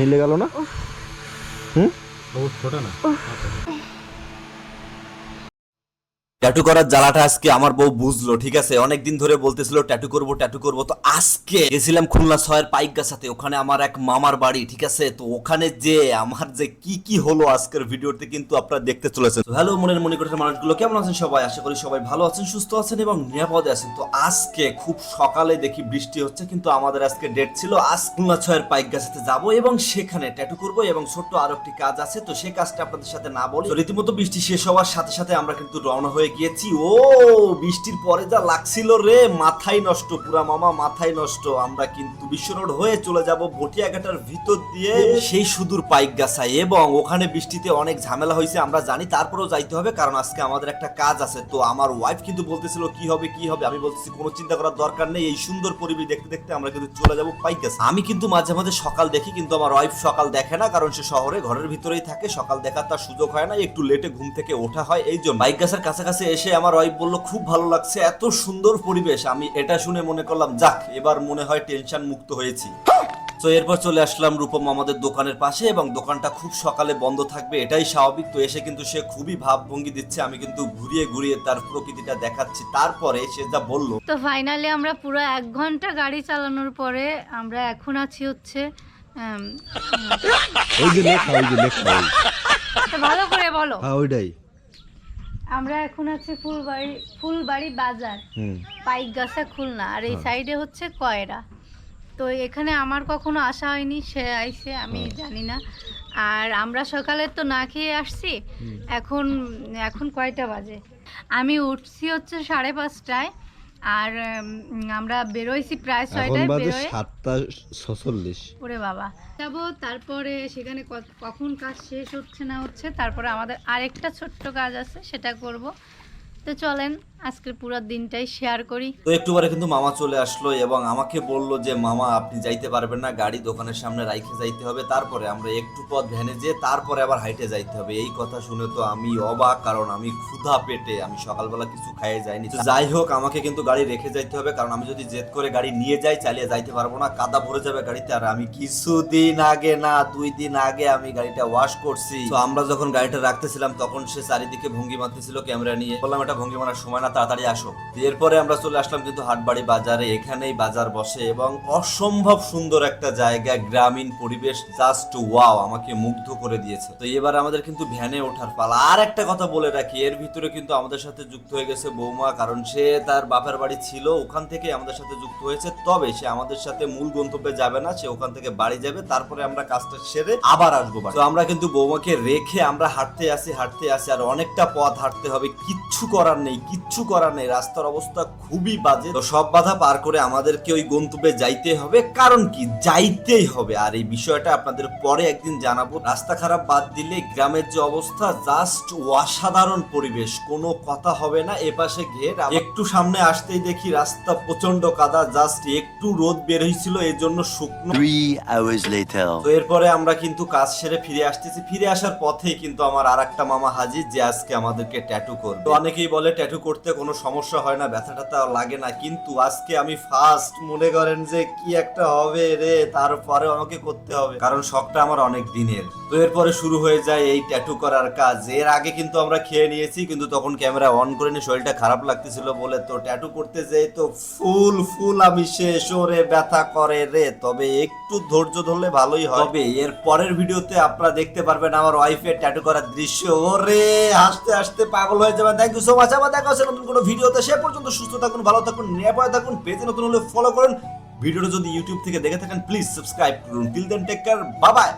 মিলে গেল না? হুম? ছোট না? ট্যাটু করার জ্বালাটা আজকে আমার বউ বুঝলো, ঠিক আছে? অনেকদিন ধরে বলতেছিল, ট্যাটু করব ট্যাটু করব। তো আজকে গেছিলাম খুলনা ছয়ের পাইক গাছাতে ওখানে আমার এক মামার বাড়ি, ঠিক আছে? তো ওখানে যে আমার যে কি কি হলো আজকের ভিডিওতে কিন্তু আপনারা দেখতে চলেছেন। হ্যালো, মনের মনে করে মানুষগুলো, কেমন আছেন সবাই? আশা করি সবাই ভালো আছেন, সুস্থ আছেন এবং নিরাপদে আছেন। তো আজকে খুব সকালে দেখি বৃষ্টি হচ্ছে, কিন্তু আমাদের আজকে ডেট ছিল, আজ খুলনা ছয়ের পাইক গাছাতে যাব এবং সেখানে ট্যাটু করব এবং ছোট্ট আরও একটি কাজ আছে। তো সেই কাজটা আপনাদের সাথে না বলি রীতিমতো বৃষ্টি শেষ হওয়ার সাথে সাথে আমরা কিন্তু রওনা হয়ে গিয়েছি ও বৃষ্টির পরে যা লাগছিল রে মাথায় নষ্ট পুরা মামা মাথায় নষ্ট। আমরা কিন্তু বিশ্ব রোড হয়ে চলে যাব ভটিয়াঘাটার ভিতর দিয়ে সেই সুদূর পাইক গাছায় এবং ওখানে বৃষ্টিতে অনেক ঝামেলা হয়েছে আমরা জানি তারপরেও যাইতে হবে কারণ আজকে আমাদের একটা কাজ আছে। তো আমার ওয়াইফ কিন্তু বলতেছিল কি হবে কি হবে? আমি বলতেছি কোনো চিন্তা করার দরকার নেই এই সুন্দর পরিবেশ দেখতে দেখতে আমরা কিন্তু চলে যাব পাইক গাছ আমি কিন্তু মাঝে মাঝে সকাল দেখি কিন্তু আমার ওয়াইফ সকাল দেখে না কারণ সে শহরে ঘরের ভিতরেই থাকে সকাল দেখার তার সুযোগ হয় না একটু লেটে ঘুম থেকে ওঠা হয় এই জন্য বাইক গাছের কাছাকাছি এসে আমার ওয়াইফ বলল খুব ভালো লাগছে এত সুন্দর পরিবেশ। আমি এটা শুনে মনে করলাম যাক এবার মনে হয় টেনশন মুক্ত হয়েছি। তো এরপর চলে আসলাম রূপম আমাদের দোকানের পাশে এবং দোকানটা খুব সকালে বন্ধ থাকবে এটাই স্বাভাবিক। তো এসে কিন্তু সে খুবই ভাবভঙ্গি দিচ্ছে আমি কিন্তু ঘুরিয়ে ঘুরিয়ে তার প্রকৃতিটা দেখাচ্ছি। তারপরে সে যা বলল তো ফাইনালি আমরা পুরো এক ঘণ্টা গাড়ি চালানোর পরে আমরা এখন আছি হচ্ছে উম, ওই যে লেখা ওই যে লেখা তো ভালো করে বলো। হ্যাঁ ওইটাই। আমরা এখন আছি ফুলবাড়ি ফুলবাড়ি বাজার। পাইকগাছা খুলনা আর এই হ্যাঁ। সাইডে হচ্ছে কয়রা। তো এখানে আমার কখনো আসা হয়নি সে আইসে আমি। জানি না। আর আমরা সকালে তো না খেয়ে আসছি এখন এখন কয়টা বাজে? আমি উঠছি হচ্ছে সাড়ে পাঁচটায় আর আমরা বেরোইছি প্রায় ছয়টায় বেরোয়। সাতটা ছচল্লিশ। ওরে বাবা। যাব তারপরে সেখানে কখন কাজ শেষ হচ্ছে না হচ্ছে তারপরে আমাদের আরেকটা ছোট্ট কাজ আছে সেটা করব। তো চলেন, আজকের পুরো দিনটাই শেয়ার করি। তো একটু পরে কিন্তু মামা চলে আসলো এবং আমাকে বলল যে, মামা, আপনি যাইতে পারবেন না, গাড়ি দোকানের সামনে রাইখে যাইতে হবে, তারপরে আমরা একটু পথ ভ্যানে যেয়ে তারপরে আবার হাইটে যাইতে হবে। এই কথা শুনে তো আমি অবাক, কারণ আমি ক্ষুধা পেটে, আমি সকালবেলা কিছু খাইয়ে যাইনি। তো যাই হোক, আমাকে কিন্তু গাড়ি রেখে যাইতে হবে, কারণ আমি যদি জেদ করে গাড়ি নিয়ে যাই, চালিয়ে যাইতে পারব না, কাদা ভরে যাবে গাড়িতে, আর আমি কিছুদিন আগে না, দুই দিন আগে আমি গাড়িটা ওয়াশ করছি। তো আমরা যখন গাড়িটা রাখতেছিলাম, তখন সে চারিদিকে ভঙ্গি মারতেছিল ক্যামেরা নিয়ে। বললাম এটা ভঙ্গি মারার সময় না, তাড়াতাড়ি আসো। এরপরে আমরা চলে আসলাম কিন্তু হাটবাড়ি বাজারে। এখানেই বাজার বসে এবং অসম্ভব সুন্দর একটা জায়গা, গ্রামীণ পরিবেশ জাস্ট ওয়াও আমাকে মুগ্ধ করে দিয়েছে। তো এবার আমাদের কিন্তু ভ্যানে ওঠার পালা। আর একটা কথা বলে রাখি, এর ভিতরে কিন্তু আমাদের সাথে যুক্ত হয়ে গেছে বৌমা, কারণ সে তার বাপের বাড়ি ছিল, ওখান থেকে আমাদের সাথে যুক্ত হয়েছে। তবে সে আমাদের সাথে মূল গন্তব্যে যাবে না, সে ওখান থেকে বাড়ি যাবে। তারপরে আমরা কাজটা সেরে আবার আসব তো আমরা কিন্তু বৌমাকে রেখে আমরা হাঁটতে আসি হাঁটতে আসি, আর অনেকটা পথ হাঁটতে হবে, কিচ্ছু করার নেই কিচ্ছু করার নেই। রাস্তার অবস্থা খুবই বাজে। তো সব বাধা পার করে আমাদেরকে ওই গন্তব্যে যাইতে হবে। কারণ কি? যাইতেই হবে। আর এই বিষয়টা আপনাদের পরে একদিন জানাব। রাস্তা খারাপ বাদ দিলে গ্রামের যে অবস্থা জাস্ট অসাধারণ পরিবেশ। কোনো কথা হবে না। এপাশে ঘের। একটু সামনে আসতেই দেখি রাস্তা প্রচণ্ড কাদা। জাস্ট একটু রোদ বের হয়েছিল এর জন্য শুকনো. তো এরপরে আমরা কিন্তু কাজ সেরে ফিরে আসতেছি। ফিরে আসার পথেই কিন্তু আমার আর একটা মামা হাজির যে আজকে আমাদেরকে ট্যাটু করবে। তো অনেকেই বলে ট্যাটু করতে কোনো সমস্যা হয় না ব্যথা ট্যাথা লাগে না। কিন্তু আজকে আমি ফার্স্ট মনে করেন যে কি একটা হবে রে তারপরে আমাকে করতে হবে। কারণ শখটা আমার অনেক দিনের। তো এরপরে শুরু হয়ে যায় এই ট্যাটু করার কাজ। এর আগে কিন্তু আমরা খেয়ে নিয়েছি, কিন্তু তখন ক্যামেরা অন করে নি শরীরটা খারাপ লাগতেছিল বলে তো ট্যাটু করতে যেয়ে তো ফুল ফুল আমি শেষ। ওরে ব্যথা করে রে। তবে একটু ধৈর্য ধরলে ভালোই হবে এর পরের ভিডিওতে আপনারা দেখতে পারবেন আমার ওয়াইফের ট্যাটু করার দৃশ্য। ওরে, হাসতে হাসতে পাগল হয়ে যাবেন থ্যাংক ইউ সো মাচ আবার দেখা হচ্ছে নতুন কোনো ভিডিওতে। সে পর্যন্ত সুস্থ থাকুন, ভালো থাকুন, নিরাপদে থাকুন, পেজে নতুন হলে ফলো করুন। ভিডিওটা যদি ইউটিউব থেকে দেখে থাকেন প্লিজ সাবস্ক্রাইব করুন। Till then take care bye bye